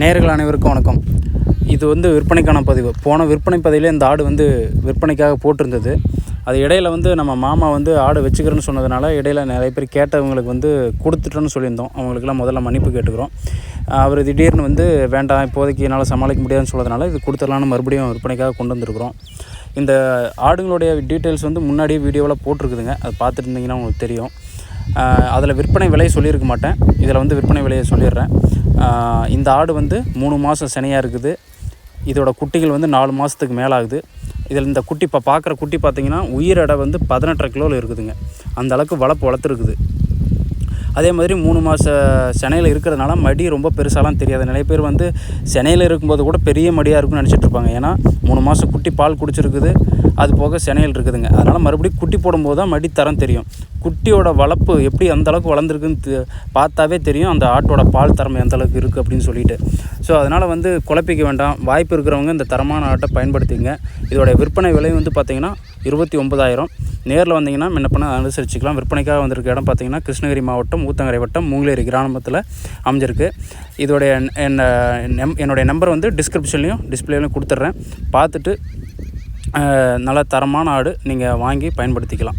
நேர்கள் அனைவருக்கும் வணக்கம். இது வந்து விற்பனைக்கான பதிவு. போன விற்பனை பதிவில் இந்த ஆடு வந்து விற்பனைக்காக போட்டிருந்தது. அது இடையில வந்து நம்ம மாமா வந்து ஆடு வச்சுக்கிறேன்னு சொன்னதுனால இடையில நிறைய பேர் கேட்டவங்களுக்கு வந்து கொடுத்துட்டோன்னு சொல்லியிருந்தோம். அவங்களுக்குலாம் முதல்ல மன்னிப்பு கேட்டுக்கிறோம். அவர் திடீர்னு வந்து வேண்டாம் இப்போதைக்கு என்னால் சமாளிக்க முடியாதுன்னு சொன்னதுனால இது கொடுத்துடலான்னு மறுபடியும் விற்பனைக்காக கொண்டு வந்திருக்கிறோம். இந்த ஆடுங்களுடைய டீட்டெயில்ஸ் வந்து முன்னாடியே வீடியோவில் போட்டிருக்குதுங்க. அது பார்த்துட்டு இருந்தீங்கன்னா உங்களுக்கு தெரியும். அதில் விற்பனை விலையை சொல்லியிருக்க மாட்டேன். இதில் வந்து விற்பனை விலையை சொல்லிடுறேன். இந்த ஆடு வந்து மூணு மாதம் சினையாக இருக்குது. இதோட குட்டிகள் வந்து நாலு மாதத்துக்கு மேலே ஆகுது இதில் இந்த குட்டி இப்போ பார்க்குற குட்டி பார்த்திங்கன்னா உயிர் எடை வந்து பதினெட்டரை கிலோவில் இருக்குதுங்க. அந்த அளவுக்கு வளர்ப்பு வளர்த்துருக்குது. அதே மாதிரி மூணு மாத சென்னையில் இருக்கிறதுனால மடி ரொம்ப பெருசாலாம் தெரியாது. நிறைய பேர் வந்து சென்னையில் இருக்கும்போது கூட பெரிய மடியாக இருக்கும்னு நினச்சிட்ருப்பாங்க ஏன்னா மூணு மாதம் குட்டி பால் குடிச்சிருக்குது. அது போக சென்னையில் இருக்குதுங்க. அதனால் மறுபடியும் குட்டி போடும்போது தான் மடி தரம் தெரியும். குட்டியோட வளர்ப்பு எப்படி அந்த அளவுக்கு வளர்ந்துருக்குன்னு தெ- பார்த்தாவே தெரியும். அந்த ஆட்டோட பால் தரம் அந்த அளவுக்கு இருக்குது அப்படின்னு சொல்லிட்டு. ஸோ அதனால் வந்து குழப்பிக்க வேண்டாம். வாய்ப்பு இருக்கிறவங்க இந்த தரமான ஆட்டை பயன்படுத்திங்க. இதோட விற்பனை விலை வந்து பார்த்திங்கன்னா இருபத்தி ஒன்பதாயிரம். நேரில் வந்தீங்கன்னா என்ன பண்ண அனுசரிச்சுக்கலாம். விற்பனைக்காக வந்திருக்க இடம் பார்த்தீங்கன்னா கிருஷ்ணகிரி மாவட்டம் ஊத்தங்கரை வட்டம் மூங்கிலேரி கிராமத்தில் அமைஞ்சிருக்கு. இதோடைய என்ன என்னுடைய நம்பர் வந்து டிஸ்கிரிப்ஷன்லேயும் டிஸ்பிளேலையும் கொடுத்துட்றேன். பார்த்துட்டு நல்ல தரமான ஆடு நீங்கள் வாங்கி பயன்படுத்திக்கலாம்.